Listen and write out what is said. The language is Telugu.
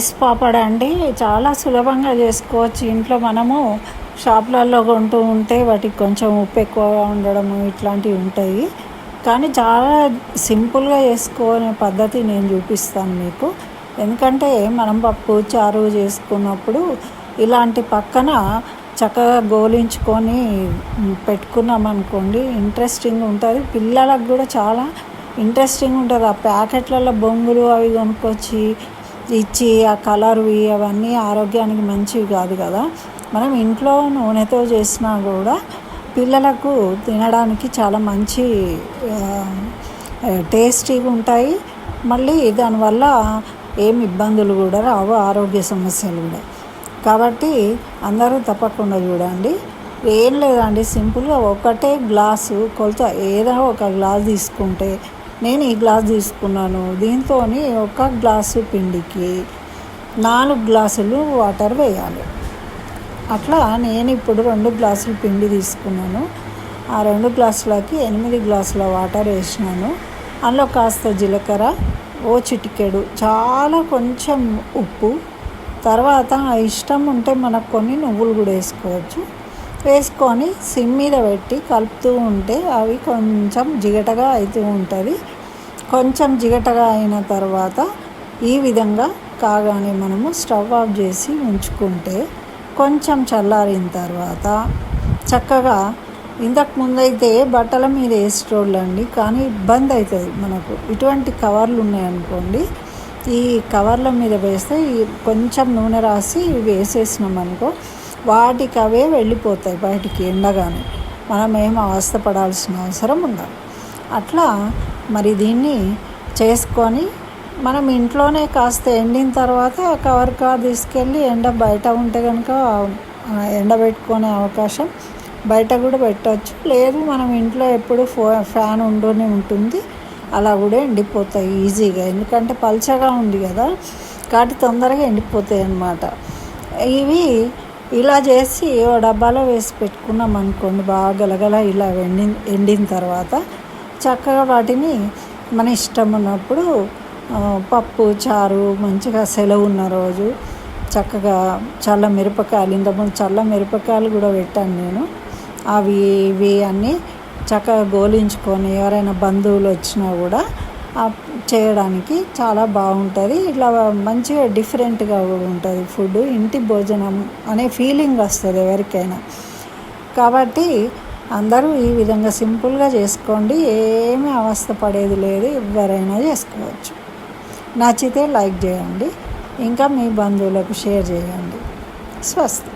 రైస్ అండి చాలా సులభంగా చేసుకోవచ్చు. ఇంట్లో మనము షాపులలో కొంటూ ఉంటే వాటికి కొంచెం ఉప్పు ఎక్కువగా ఉండడము ఇట్లాంటివి ఉంటాయి. కానీ చాలా సింపుల్గా చేసుకునే పద్ధతి నేను చూపిస్తాను మీకు. ఎందుకంటే మనం పప్పు చారు చేసుకున్నప్పుడు ఇలాంటి పక్కన చక్కగా గోలించుకొని పెట్టుకున్నామనుకోండి ఇంట్రెస్టింగ్ ఉంటుంది. పిల్లలకు కూడా చాలా ఇంట్రెస్టింగ్ ఉంటుంది. ఆ ప్యాకెట్లలో బొంగులు అవి కొనుక్కొచ్చి ఇచ్చి ఆ కలర్వి అవన్నీ ఆరోగ్యానికి మంచివి కాదు కదా. మనం ఇంట్లో నూనెతో చేసినా కూడా పిల్లలకు తినడానికి చాలా మంచి టేస్టీగా ఉంటాయి. మళ్ళీ దానివల్ల ఏం ఇబ్బందులు కూడా రావు ఆరోగ్య సమస్యలు కూడా. కాబట్టి అందరూ తప్పకుండా చూడండి. ఏం లేదండి సింపుల్గా ఒకటే గ్లాసు కొలత ఏదో ఒక గ్లాస్ తీసుకుంటే నేను ఈ గ్లాస్ తీసుకున్నాను. దీంతో ఒక గ్లాసు పిండికి నాలుగు గ్లాసులు వాటర్ వేయాలి. అట్లా నేను ఇప్పుడు రెండు గ్లాసులు పిండి తీసుకున్నాను. ఆ రెండు గ్లాసులకి ఎనిమిది గ్లాసుల వాటర్ వేసినాను. అందులో కాస్త జీలకర్ర ఓ చిటికెడు చాలా కొంచెం ఉప్పు తర్వాత ఇష్టం ఉంటే మనకు కొన్ని నువ్వులు కూడా వేసుకోవచ్చు. వేసుకొని సిమ్ మీద పెట్టి కలుపుతూ ఉంటే అవి కొంచెం జిగటగా అవుతూ ఉంటుంది. కొంచెం జిగటగా అయిన తర్వాత ఈ విధంగా కాగానే మనము స్టవ్ ఆఫ్ చేసి ఉంచుకుంటే కొంచెం చల్లారిన తర్వాత చక్కగా ఇంతకు ముందైతే బట్టల మీద వేసేటోళ్ళండి కానీ ఇబ్బంది అవుతుంది మనకు. ఇటువంటి కవర్లు ఉన్నాయనుకోండి ఈ కవర్ల మీద వేస్తే కొంచెం నూనె రాసి వేసేసినాం అనుకో వాటికి అవే వెళ్ళిపోతాయి బయటికి ఎండగానే. మనం ఏం అవస్థపడాల్సిన అవసరం ఉండదు. అట్లా మరి దీన్ని చేసుకొని మనం ఇంట్లోనే కాస్త ఎండిన తర్వాత కవర్ కార్ తీసుకెళ్ళి ఎండ బయట ఉంటే కనుక ఎండబెట్టుకునే అవకాశం బయట కూడా పెట్టవచ్చు లేదు మనం ఇంట్లో ఎప్పుడు ఫో ఫ్యాన్ ఉంటూనే ఉంటుంది. అలా కూడా ఎండిపోతాయి ఈజీగా. ఎందుకంటే పల్చగా ఉంది కదా. కాబట్టి తొందరగా ఎండిపోతాయి అన్నమాట. ఇవి ఇలా చేసి ఓ డబ్బాలో వేసి పెట్టుకున్నాం అనుకోండి బాగా గలగల ఇలా ఎండి ఎండిన తర్వాత చక్కగా వాటిని మన ఇష్టం ఉన్నప్పుడు పప్పు చారు మంచిగా సెలవు ఉన్న రోజు చక్కగా చల్ల మిరపకాయలు ఇంతకుముందు చల్ల మిరపకాయలు కూడా పెట్టాను నేను. అవి ఇవి అన్నీ చక్కగా గోలించుకొని ఎవరైనా బంధువులు వచ్చినా కూడా చేయడానికి చాలా బాగుంటుంది. ఇట్లా మంచిగా డిఫరెంట్గా కూడా ఉంటుంది ఫుడ్ ఇంటి భోజనం అనే ఫీలింగ్ వస్తుంది ఎవరికైనా. కాబట్టి అందరూ ఈ విధంగా సింపుల్గా చేసుకోండి. ఏమీ అవస్థ పడేది లేదు. ఎవరైనా చేసుకోవచ్చు. నచ్చితే లైక్ చేయండి. ఇంకా మీ బంధువులకు షేర్ చేయండి. స్వస్తి.